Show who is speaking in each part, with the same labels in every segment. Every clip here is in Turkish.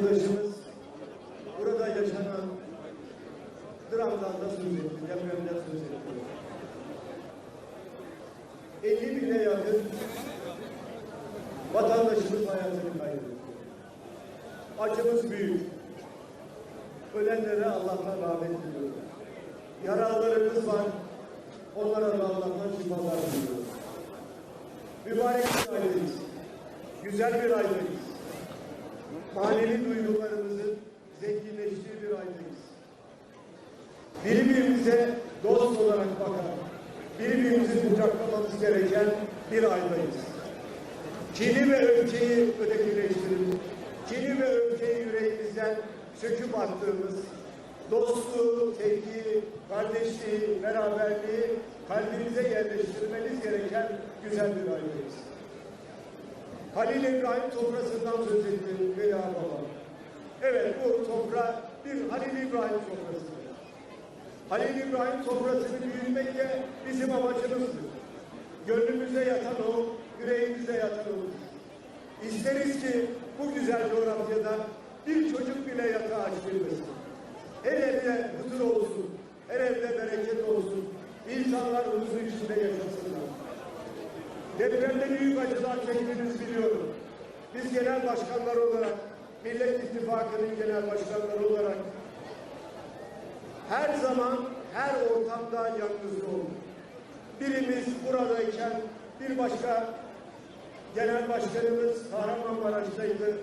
Speaker 1: arkadaşımız burada yaşanan dramdan da söz etti, depremden söz etti. 50 bine yakın vatandaşımız hayatını kaybetti. Acımız büyük. Ölenlere Allah'tan rahmet diliyorum. Yaralarımız var. Onlara da Allah'tan şifalar diliyorum. Mübarek bir aydayız. Güzel bir aydayız. Manevi duygularımızın zenginleştiği bir aydayız. Birbirimize dost olarak bakan, birbirimizi kucaklamamız gereken bir aydayız. Kini ve öfkeyi ötekileştirip, kini ve öfkeyi yüreğimizden söküp attığımız, dostluğu, sevgiyi, kardeşliği, beraberliği kalbimize yerleştirmeniz gereken güzel bir aydayız. Halil İbrahim sofrasından söz etti Veli Baba. Evet bu sofra bir Halil İbrahim sofrasıdır. Halil İbrahim sofrasını büyütmek de bizim amacımızdır. Gönlümüze yatan o, yüreğimize yatan olur. İsteriz ki bu güzel coğrafyada bir çocuk bile yatağa açılmasın. Her evde huzur olsun, her evde bereket olsun. İnsanlar huzur içinde yaşasınlar. Depremde büyük acılar çektiğinizi biliyorum. Biz genel başkanlar olarak, Millet İttifakı'nın genel başkanları olarak her zaman, her ortamda yalnız olduk. Birimiz buradayken bir başka genel başkanımız Kahramanmaraş'taydı.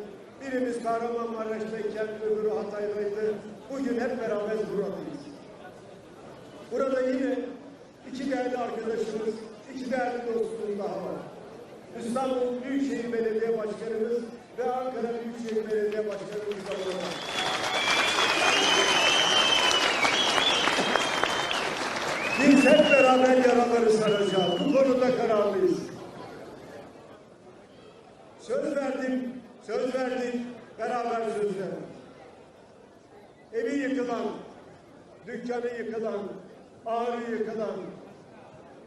Speaker 1: Birimiz Kahramanmaraş'tayken öbürü Hatay'daydı. Bugün hep beraber buradayız. Burada yine iki değerli arkadaşımız, iki değerli dostumuz daha var. İstanbul Büyükşehir Belediye Başkanımız ve Ankara Büyükşehir Belediye Başkanımız da burada. Biz hep beraber yaraları saracağız. Bu konuda kararlıyız. Söz verdim, söz verdik, beraber söz verdik. Evi yıkılan, dükkanı yıkılan, ağrı yıkılan,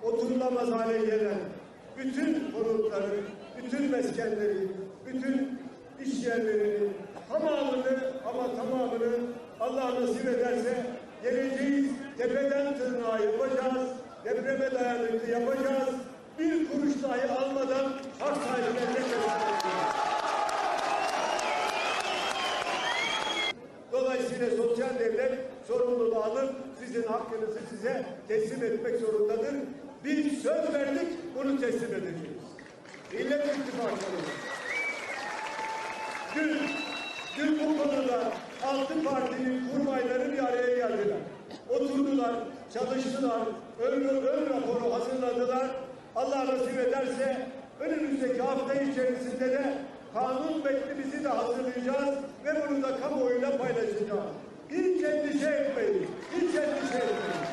Speaker 1: oturulamaz hale gelen, bütün konutları, bütün meskenleri, bütün iş yerlerini, tamamını ama tamamını Allah nasip ederse geleceğiz, tepeden tırnağa yapacağız, depreme dayanıklı yapacağız, bir kuruş dahi almadan hak sahiplerine çalışacağız. Dolayısıyla sosyal devlet sorumluluğu alıp sizin hakkınızı size teslim etmek zorundadır. Biz söz verdik, bunu teslim edeceğiz. Millet İttifakı'nın dün, dün bu konuda altı partinin kurmayları bir araya geldiler. Oturdular, çalıştılar, ön, ön raporu hazırladılar. Allah nasip ederse önümüzdeki hafta içerisinde de kanun metnimizi de hazırlayacağız ve bunu da kamuoyuyla paylaşacağız. Hiç endişe etmeyin, hiç endişe etmeyin.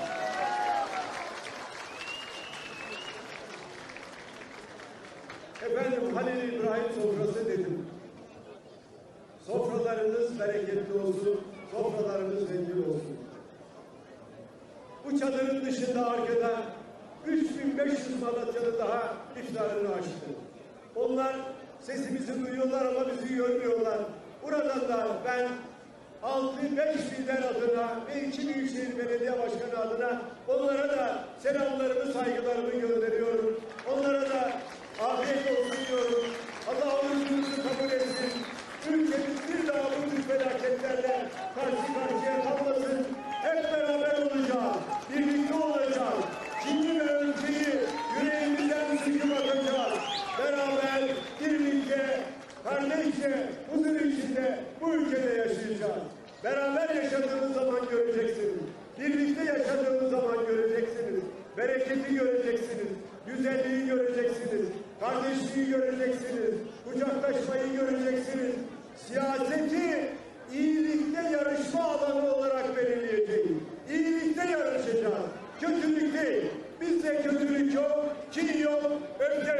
Speaker 1: Efendim Halil İbrahim sofrası dedim. Sofralarınız bereketli olsun, sofralarınız zengin olsun. Bu çadırın dışında arkada 3500 Malatyalı daha iftarını açtı. Onlar sesimizi duyuyorlar ama bizi görmüyorlar. Buradan da ben 6-5 lider adına ve iki Büyükşehir Belediye Başkanı adına onlara da selamlarımı, saygılarımı gönderiyorum. Onlara da afiyet olsun diyorum. Allah orucunuzu kabul etsin. Ülkemiz bir daha bu tür felaketlerle karşı karşıya kalmasın. Hep beraber olacağız. Birlikte olacağız. Kinli ve öfkeyi yüreğimizden sıkıp atacağız. Beraber, birlikte, kardeşçe, huzur içinde bu ülkede yaşayacağız. Beraber yaşadığımız zaman göreceksiniz. Birlikte yaşadığımız zaman göreceksiniz. Bereketi göreceksiniz. Güzelliği göreceksiniz. Kardeşliği göreceksiniz. Kucaklaşmayı göreceksiniz. Siyaseti iyilikte yarışma alanı olarak belirleyeceğiz. İyilikte yarışacağız. Kötülük değil. Bizde kötülük yok, kin yok, öfke